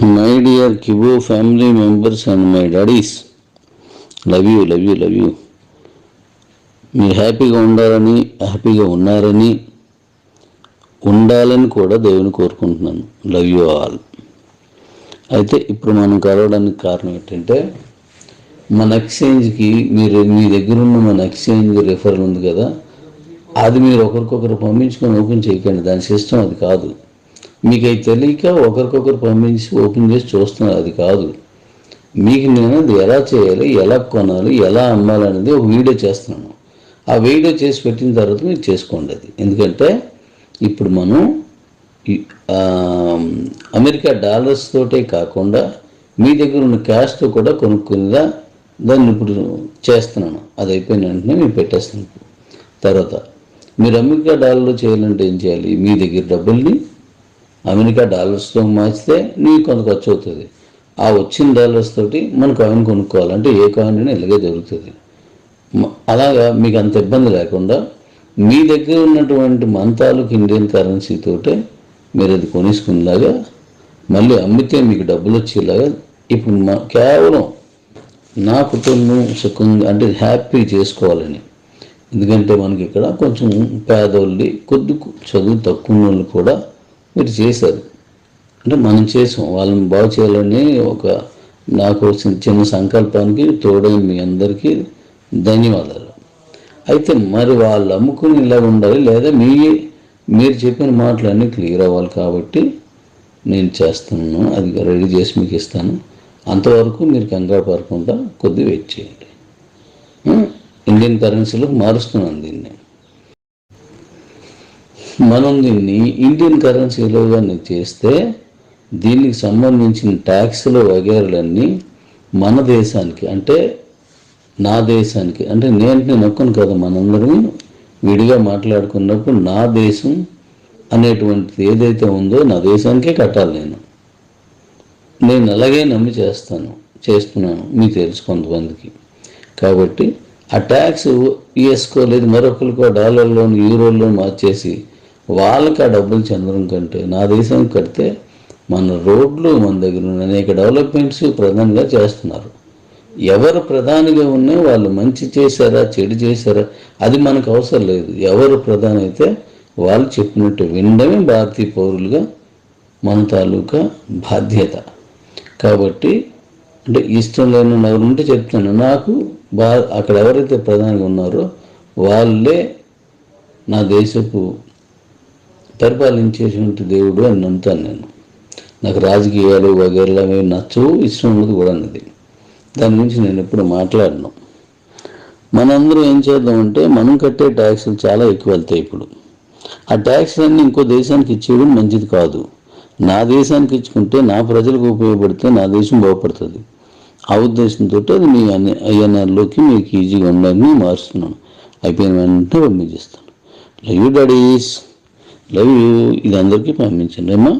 My dear కిబో family members and my daddies love you love you love you మీరు హ్యాపీగా ఉండాలని హ్యాపీగా ఉన్నారని ఉండాలని కూడా దేవుని కోరుకుంటున్నాను. లవ్ యూ ఆల్ అయితే ఇప్పుడు మనం కలవడానికి కారణం ఏంటంటే మన ఎక్స్చేంజ్కి మీరు మీ దగ్గర ఉన్న మన ఎక్స్చేంజ్ రిఫరల్ ఉంది కదా అది మీరు ఒకరికొకరు పంపించుకొని ఓపెన్ చేయకండి. దాని సిస్టమ్ అది కాదు. మీకు అవి తెలియక ఒకరికొకరు పంపించి ఓపెన్ చేసి చూస్తున్నారు. అది కాదు. మీకు నేను అది ఎలా చేయాలి ఎలా కొనాలి ఎలా అమ్మాలనేది ఒక వీడియో చేస్తున్నాను. ఆ వీడియో చేసి పెట్టిన తర్వాత మీరు చేసుకోండి అది. ఎందుకంటే ఇప్పుడు మనం అమెరికా డాలర్స్ తోటే కాకుండా మీ దగ్గర ఉన్న క్యాష్తో కూడా కొనుక్కునేలా దాన్ని ఇప్పుడు చేస్తున్నాను. అది అయిపోయిన వెంటనే మీరు పెట్టేస్తున్నాను తర్వాత మీరు అమెరికా డాలర్లో చేయాలంటే ఏం చేయాలి? మీ దగ్గర డబ్బుల్ని అమెరికా డాలర్స్తో మార్చితే నీకు కొంత ఖర్చు అవుతుంది. ఆ వచ్చిన డాలర్స్ తోటి మన కాయిన్ కొనుక్కోవాలంటే ఏ కాయిన్ అయినా ఇలాగే జరుగుతుంది. అలాగా మీకు అంత ఇబ్బంది లేకుండా మీ దగ్గర ఉన్నటువంటి మంతాలకు ఇండియన్ కరెన్సీతోటే మీరు అది కొనేసుకునేలాగా మళ్ళీ అమ్మితే మీకు డబ్బులు వచ్చేలాగా ఇప్పుడు మా కేవలం నా కుటుంబం సుఖంగా అంటే హ్యాపీ చేసుకోవాలని. ఎందుకంటే మనకి ఇక్కడ కొంచెం పేదోళ్ళు కొద్ది చదువు తక్కువ వాళ్ళు కూడా మీరు చేశారు. అంటే మనం చేసాం. వాళ్ళని బాగు చేయాలని ఒక నాకు వచ్చిన చిన్న సంకల్పానికి తోడైన మీ అందరికీ ధన్యవాదాలు. అయితే మరి వాళ్ళు అమ్ముకుని ఇలా ఉండాలి లేదా మీ మీరు చెప్పిన మాటలన్నీ క్లియర్ అవ్వాలి కాబట్టి నేను చేస్తున్నాను. అది రెడీ చేసి మీకు ఇస్తాను. అంతవరకు మీరు కంగారు పడకుండా కొద్ది వెయిట్ చేయండి. ఇండియన్ కరెన్సీలో మారుస్తున్నాను. మనం దీన్ని ఇండియన్ కరెన్సీలో కానీ చేస్తే దీనికి సంబంధించిన ట్యాక్స్లు వగేరలన్నీ మన దేశానికి అంటే నా దేశానికి అంటే నేను నేను ఒక్కను కదా మనందరం విడిగా మాట్లాడుకున్నప్పుడు నా దేశం అనేటువంటిది ఏదైతే ఉందో నా దేశానికే కట్టాలి నేను. నేను అలాగే నమ్మి చేస్తాను చేస్తున్నాను మీకు తెలుసు కొంతమందికి కాబట్టి ఆ ట్యాక్స్ ఈఎస్కో లేదు మరొకరికో డాలర్లోను యూరోలో మార్చేసి వాళ్ళకి ఆ డబ్బులు చెందడం కంటే నా దేశం కడితే మన రోడ్లు మన దగ్గర ఉన్న అనేక డెవలప్మెంట్స్ ప్రధానంగా చేస్తున్నారు. ఎవరు ప్రధానిగా ఉన్నా వాళ్ళు మంచి చేశారా చెడు చేశారా అది మనకు అవసరం లేదు. ఎవరు ప్రధాని అయితే వాళ్ళు చెప్పినట్టు వినడమే భారతీయ పౌరులుగా మన తాలూకా బాధ్యత. కాబట్టి అంటే ఇష్టం లేని ఎవరు ఉంటే చెప్తాను నాకు బా అక్కడ ఎవరైతే ప్రధానిగా ఉన్నారో వాళ్ళే నా దేశపు పరిపాలించేటువంటి దేవుడు అని నమ్ముతాను నేను. నాకు రాజకీయాలు వగేరలు అవి నచ్చవు ఇష్టం ఉండదు కూడా అన్నది దాని గురించి నేను ఎప్పుడు మాట్లాడను. మనందరం ఏం చేద్దామంటే మనం కట్టే ట్యాక్సులు చాలా ఎక్కువ వెళ్తాయి ఇప్పుడు. ఆ ట్యాక్స్లన్నీ ఇంకో దేశానికి ఇచ్చేయడం మంచిది కాదు. నా దేశానికి ఇచ్చుకుంటే నా ప్రజలకు ఉపయోగపడితే నా దేశం బాగుపడుతుంది. ఆ ఉద్దేశంతో అది మీ ఐఎన్ఆర్లోకి మీకు ఈజీగా ఉండాలని మారుస్తున్నాను. అయిపోయిన వెంటనే పంపించేస్తాను. Love you daddies. Love you ఇది అందరికీ పంపించండి. అమ్మా.